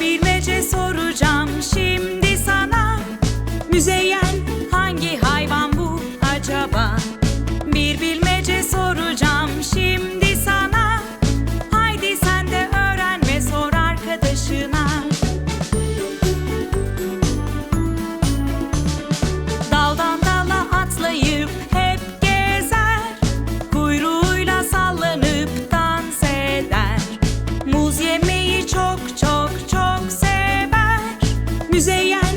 bilmece soracağım şimdi sana. Müzeyyen Müzeyyen hangi